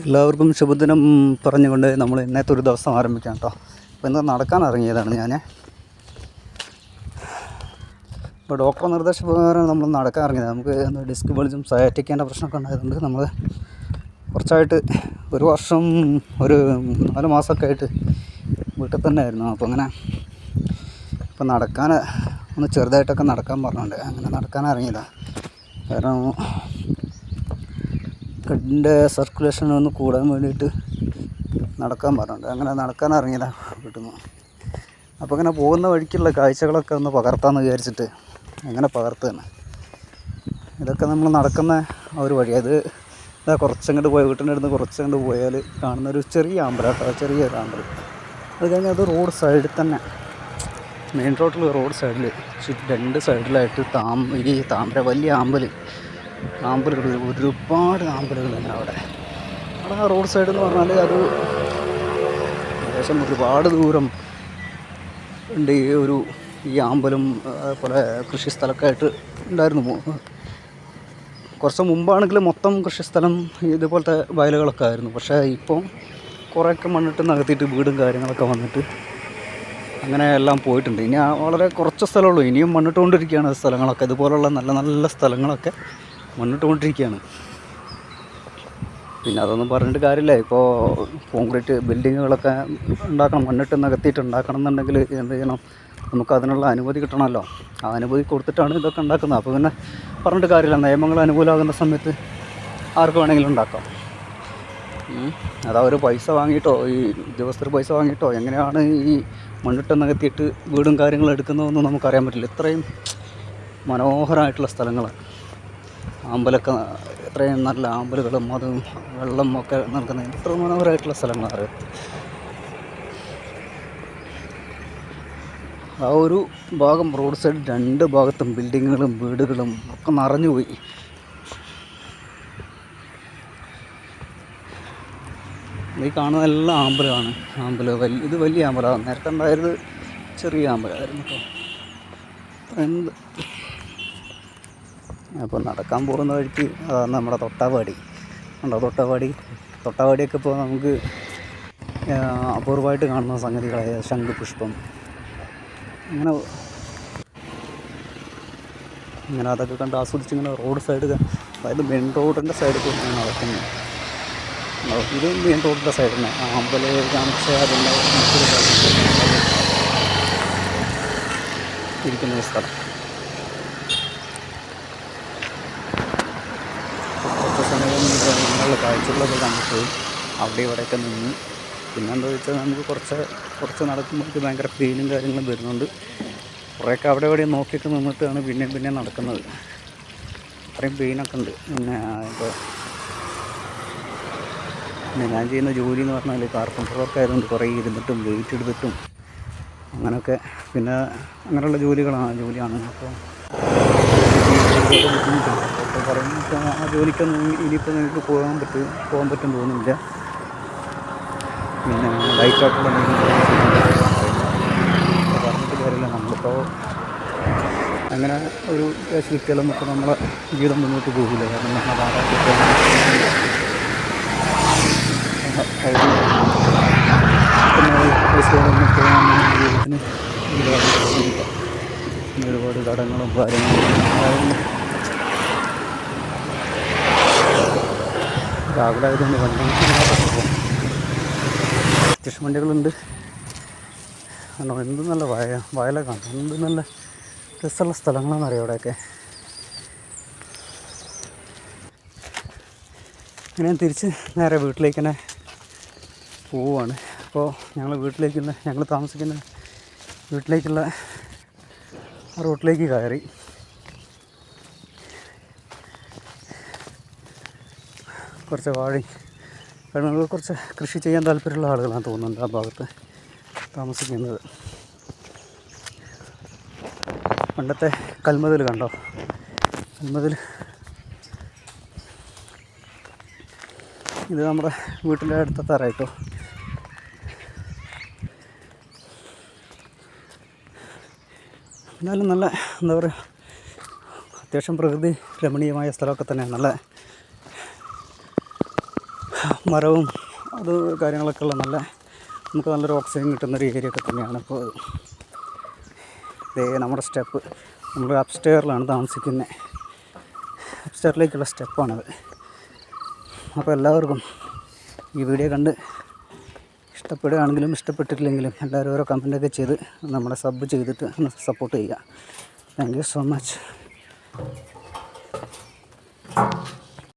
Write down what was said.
എല്ലാവർക്കും ശുഭദിനം പറഞ്ഞുകൊണ്ട് നമ്മൾ ഇന്നത്തെ ഒരു ദിവസം ആരംഭിക്കാം കേട്ടോ. അപ്പോൾ ഇന്ന് നടക്കാൻ ഇറങ്ങിയതാണ് ഞാൻ ഇപ്പോൾ ഡോക്ടർ നിർദ്ദേശപ്രകാരം നമ്മൾ നടക്കാൻ ഇറങ്ങിയത് നമുക്ക് ഡിസ്ക് ബൾജും സയറ്റിക്കേണ്ട പ്രശ്നമൊക്കെ ഉണ്ടായതുകൊണ്ട് നമ്മൾ കുറച്ചായിട്ട് ഒരു വർഷം ഒരു നാല് മാസമൊക്കെ ആയിട്ട് വീട്ടിൽ തന്നെ ആയിരുന്നു അപ്പോൾ അങ്ങനെ ഇപ്പോൾ നടക്കാൻ ഒന്ന് ചെറുതായിട്ടൊക്കെ നടക്കാൻ പറഞ്ഞുണ്ട് അങ്ങനെ നടക്കാൻ ഇറങ്ങിയതാണ്. കാരണം ബ്ലഡിന്റെ സർക്കുലേഷൻ ഒന്ന് കൂടാൻ വേണ്ടിയിട്ട് നടക്കാൻ പറഞ്ഞിട്ടുണ്ട്. അങ്ങനെ നടക്കാൻ ഇറങ്ങിയതാണ് വീട്ടിൽ അപ്പോൾ അങ്ങനെ പോകുന്ന വഴിക്കുള്ള കാഴ്ചകളൊക്കെ ഒന്ന് പകർത്താമെന്ന് വിചാരിച്ചിട്ട് അങ്ങനെ പകർത്തുകയാണ് ഇതൊക്കെ നമ്മൾ നടക്കുന്ന ഒരു വഴി. അത് ഇതാ കുറച്ചങ്ങോട്ട് പോയ വീട്ടിന്റെ അടുത്ത് കുറച്ചങ്ങോട്ട് പോയാൽ കാണുന്ന ഒരു ചെറിയ ചെറിയ ചെറിയൊരു അമ്പലം അത് കഴിഞ്ഞാൽ അത് റോഡ് സൈഡിൽ തന്നെ. മെയിൻ റോഡിൽ റോഡ് സൈഡിൽ രണ്ട് സൈഡിലായിട്ട് താം ഈ താമര വലിയ ആമ്പൽ ആമ്പലുകൾ ഒരുപാട് ആമ്പലുകളുണ്ട് അവിടെ. അവിടെ ആ റോഡ് സൈഡ് എന്ന് പറഞ്ഞാൽ അത് ഏകദേശം ഒരുപാട് ദൂരം ഉണ്ട്. ഈ ഒരു ഈ ആമ്പലും അതുപോലെ കൃഷിസ്ഥലമൊക്കെ ആയിട്ട് ഉണ്ടായിരുന്നു. കുറച്ച് മുമ്പാണെങ്കിൽ മൊത്തം കൃഷിസ്ഥലം ഇതുപോലത്തെ വയലുകളൊക്കെ ആയിരുന്നു. പക്ഷേ ഇപ്പോൾ കുറേയൊക്കെ മണ്ണിട്ട് നികത്തിയിട്ട് വീടും കാര്യങ്ങളൊക്കെ വന്നിട്ട് അങ്ങനെ എല്ലാം പോയിട്ടുണ്ട്. ഇനി വളരെ കുറച്ച് സ്ഥലമുള്ളൂ ഇനിയും മണ്ണിട്ടുകൊണ്ടിരിക്കുകയാണ് സ്ഥലങ്ങളൊക്കെ. ഇതുപോലുള്ള നല്ല നല്ല സ്ഥലങ്ങളൊക്കെ മണ്ണിട്ടുകൊണ്ടിരിക്കുകയാണ് പിന്നെ അതൊന്നും പറഞ്ഞിട്ട് കാര്യമില്ല. ഇപ്പോൾ കോൺക്രീറ്റ് ബിൽഡിങ്ങുകളൊക്കെ ഉണ്ടാക്കണം മണ്ണിട്ട് നികത്തിയിട്ട് ഉണ്ടാക്കണം എന്നുണ്ടെങ്കിൽ എന്ത് ചെയ്യണം? നമുക്ക് അതിനുള്ള അനുമതി കിട്ടണമല്ലോ. ആ അനുമതി കൊടുത്തിട്ടാണ് ഇതൊക്കെ ഉണ്ടാക്കുന്നത്. അപ്പോൾ പിന്നെ പറഞ്ഞിട്ട് കാര്യമില്ല. നിയമങ്ങൾ അനുകൂലമാകുന്ന സമയത്ത് ആർക്ക് വേണമെങ്കിലും ഉണ്ടാക്കാം. അതാ ഒരു പൈസ വാങ്ങിയിട്ടോ ഈ ഉദ്യോഗസ്ഥർ പൈസ വാങ്ങിയിട്ടോ എങ്ങനെയാണ് ഈ മണ്ണിട്ട് നികത്തിയിട്ട് വീടും കാര്യങ്ങളും എടുക്കുന്നതെന്ന് നമുക്കറിയാൻ പറ്റില്ല. ഇത്രയും മനോഹരമായിട്ടുള്ള സ്ഥലങ്ങൾ അമ്പലമൊക്കെ ഇത്രയും നല്ല അമ്പലുകളും അതും വെള്ളം ഒക്കെ നിൽക്കുന്ന എത്ര മനോഹരമായിട്ടുള്ള സ്ഥലങ്ങളാണ്. ആ ഒരു ഭാഗം റോഡ് സൈഡ് രണ്ട് ഭാഗത്തും ബിൽഡിങ്ങുകളും വീടുകളും ഒക്കെ നിറഞ്ഞു പോയി. ഈ കാണുന്നതെല്ലാം ആമ്പലമാണ് ആമ്പൽ വലിയ ഇത് വലിയ ആമ്പലമാണ് നേരത്തെ ഉണ്ടായത് ചെറിയ ആമ്പലമായിരുന്നു കേട്ടോ. എന്ത് അപ്പോൾ നടക്കാൻ പോകുന്ന വഴിക്ക് അതാണ് നമ്മുടെ തൊട്ടാവാടി. ഉണ്ടോ തൊട്ടാവാടി? തൊട്ടാവാടിയൊക്കെ ഇപ്പോൾ നമുക്ക് അപൂർവമായിട്ട് കാണുന്ന സംഗതികളായ ശംഖുപുഷ്പം. അങ്ങനെ ഇങ്ങനെ അതൊക്കെ കണ്ട് ആസ്വദിച്ച് ഇങ്ങനെ റോഡ് സൈഡ് അതായത് മെയിൻ റോഡിന്റെ സൈഡിൽ കൂടി നടക്കുന്നത് ഇത് മെയിൻ റോഡിന്റെ സൈഡിൽ തന്നെ. അമ്പല കാണിച്ച അതിന്റെ ഇരിക്കുന്ന സ്ഥലം കുറച്ച് സമയം ഇങ്ങനെയുള്ള കാഴ്ചകളൊക്കെ കണ്ടിട്ട് അവിടെ ഇവിടെയൊക്കെ നിന്ന്. പിന്നെന്താ വെച്ചാൽ നമുക്ക് കുറച്ച് കുറച്ച് നടക്കുമ്പോഴേക്ക് ഭയങ്കര പെയിനും കാര്യങ്ങളും വരുന്നുണ്ട്. കുറേയൊക്കെ അവിടെ ഇവിടെ നോക്കിയൊക്കെ നിന്നിട്ടാണ് പിന്നെയും പിന്നെയും നടക്കുന്നത്. അത്രയും പെയിനൊക്കെ ഉണ്ട്. പിന്നെ ഇപ്പോൾ പിന്നെ ഞാൻ ചെയ്യുന്ന ജോലി എന്ന് പറഞ്ഞാൽ കാർപ്പന്റർ വർക്ക് ആയതുകൊണ്ട് കുറേ ഇരുന്നിട്ടും വെയിറ്റ് എടുത്തിട്ടും അങ്ങനെയൊക്കെ പിന്നെ അങ്ങനെയുള്ള ജോലികളാണ് ജോലിയാണ്. അപ്പോൾ ആ ജോലിക്കൊന്നും ഇനിയിപ്പോൾ നിങ്ങൾക്ക് പോകാൻ പറ്റും പോകാൻ പറ്റും തോന്നുന്നില്ല പിന്നെ ഓഫ് പറഞ്ഞിട്ട് കാര്യമില്ല നമ്മളിപ്പോൾ അങ്ങനെ ഒരു കേസ് കിട്ടിയാലും ഇപ്പോൾ നമ്മളെ ജീവിതം മുന്നോട്ട് പോകില്ല കാരണം നമ്മളെ. പിന്നെ ഒരുപാട് കടങ്ങളും കാര്യങ്ങളും രാവിലെ ആയതുകൊണ്ട് വണ്ടി വണ്ടികളുണ്ട്. കാരണം എന്ത് നല്ല വയ കാണും എന്ത് നല്ല രസമുള്ള സ്ഥലങ്ങളാണെന്നറിയാം അവിടെയൊക്കെ. ഇങ്ങനെ ഞാൻ തിരിച്ച് നേരെ വീട്ടിലേക്ക് തന്നെ പോവുകയാണ് അപ്പോൾ ഞങ്ങൾ വീട്ടിലേക്കുള്ള ഞങ്ങൾ താമസിക്കുന്ന വീട്ടിലേക്കുള്ള റോട്ടിലേക്ക് കയറി. കുറച്ച് വാഴയും കാരണം കുറച്ച് കൃഷി ചെയ്യാൻ താല്പര്യമുള്ള ആളുകളാണ് തോന്നുന്നുണ്ട് ആ ഭാഗത്ത് താമസിക്കുന്നത്. പണ്ടത്തെ കൽമതിൽ കണ്ടോ? കൽമതിൽ. ഇത് നമ്മുടെ വീട്ടിന്റെ അടുത്ത അടുത്തെത്താറായിട്ടോ? എന്നാലും നല്ല എന്താ പറയുക അത്യാവശ്യം പ്രകൃതി രമണീയമായ സ്ഥലമൊക്കെ തന്നെയാണ്. നല്ല മരവും അത് കാര്യങ്ങളൊക്കെ ഉള്ള നല്ല നമുക്ക് നല്ലൊരു ഓക്സിജൻ കിട്ടുന്നൊരു ഏരിയ ഒക്കെ തന്നെയാണ്. ഇപ്പോൾ ഇതേ നമ്മുടെ സ്റ്റെപ്പ് നമ്മൾ അപ്സ്റ്റെയറിലാണ് താമസിക്കുന്നത് അപ്സ്റ്റെയറിലേക്കുള്ള സ്റ്റെപ്പാണത് അപ്പോൾ എല്ലാവർക്കും ഈ വീഡിയോ കണ്ട് ഇഷ്ടപ്പെടുകയാണെങ്കിലും ഇഷ്ടപ്പെട്ടിട്ടില്ലെങ്കിലും എല്ലാവരും ഓരോ കമന്റൊക്കെ ചെയ്ത് നമ്മളെ സബ് ചെയ്തിട്ട് സപ്പോർട്ട് ചെയ്യുക. Thank you so much